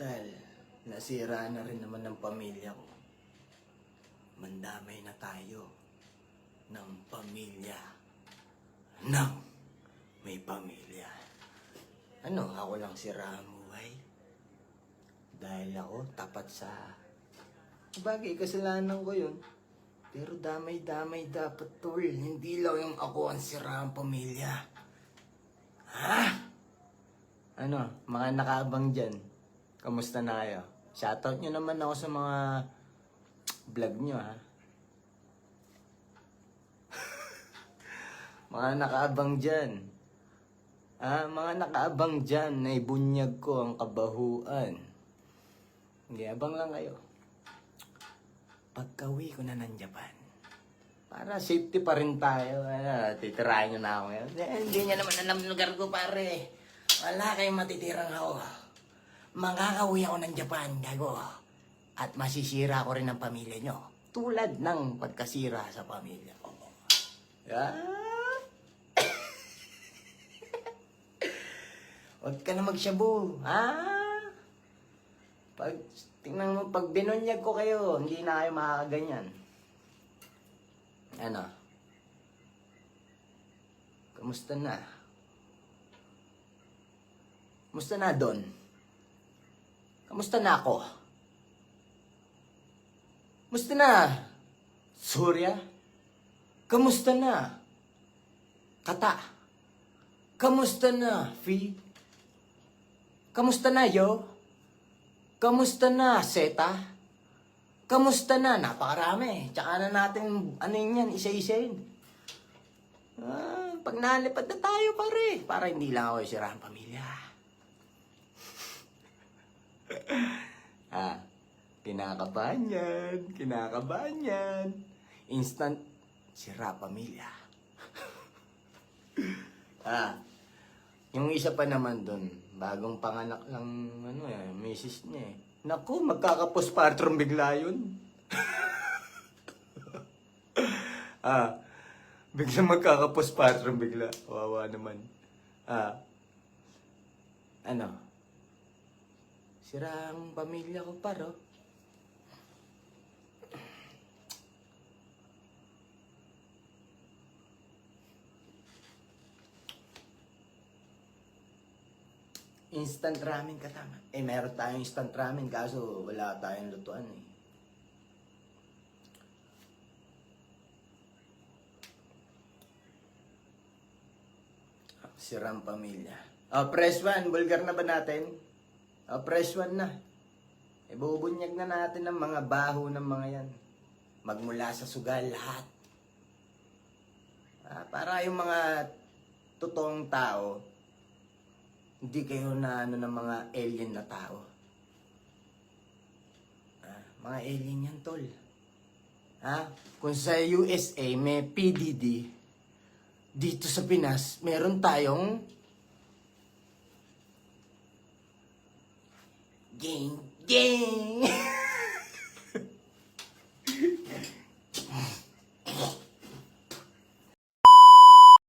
Total, nasira na rin naman ng pamilya ko. Mandamay na tayo ng pamilya ng may pamilya. Ano, ako lang si Ramuay? Dahil ako tapat sa... Bagay, kasalanan ko yun. Pero damay-damay dapat, tol. Hindi lang yung ako ang sira ang pamilya. Ha? Ano, mga nakaabang dyan. Kamusta na kayo? Shoutout nyo naman ako sa mga vlog nyo, ha? mga nakaabang dyan. Ah, mga nakaabang dyan na ibunyag ko ang kabahuan. Hindi, abang lang kayo. Pagkawi ko na ng Japan, para safety pa rin tayo. Ano, titirahin nyo na ako ngayon. Eh, hindi niya naman alam lugar ko, pare. Wala kayong matitirang ako. Makakauwi ako ng Japan, gago. At masisira ko rin ang pamilya nyo. Tulad ng pagkasira sa pamilya ko. Ah! Huwag ka na magsyabu, ha? Pag, tingnan mo, pag binunyag ko kayo, hindi na kayo makakaganyan. Ano? Kamusta na? Kamusta na, Don? Kamusta na ako? Kamusta na? Surya? Kamusta na? Kata? Kamusta na, Fi? Kamusta na, Yo? Kamusta na, Seta? Kamusta na? Napakarami. Tsaka na natin, ano yan, isa-isayin. Ah, pag nalipad na tayo, pare. Para hindi lang ako isira pamilya. ah, kinakabahan yan. Kinakabahan yan. Instant, sira pamilya. ah, yung isa pa naman doon, bagong panganak lang, ano eh, misis niya eh. Naku, magkakapostpartum bigla yun. ah, bigla magkakapostpartum bigla. Wawa naman. Ah, ano? Sira ang pamilya ko paro. Instant ramen katama. Eh, meron tayong instant ramen kaso wala tayong lutuan eh. Sirang pamilya. Oh, press one. Bulgar na ba natin? Oh, press one na. Ibubunyag na natin ang mga baho ng mga yan. Magmula sa sugal lahat. Ah, para yung mga totoong tao, hindi kayo na ano ng mga alien na tao. Ah, mga alien yan, tol. Ha? Kung sa USA may PDD, dito sa Pinas, meron tayong gang, gang!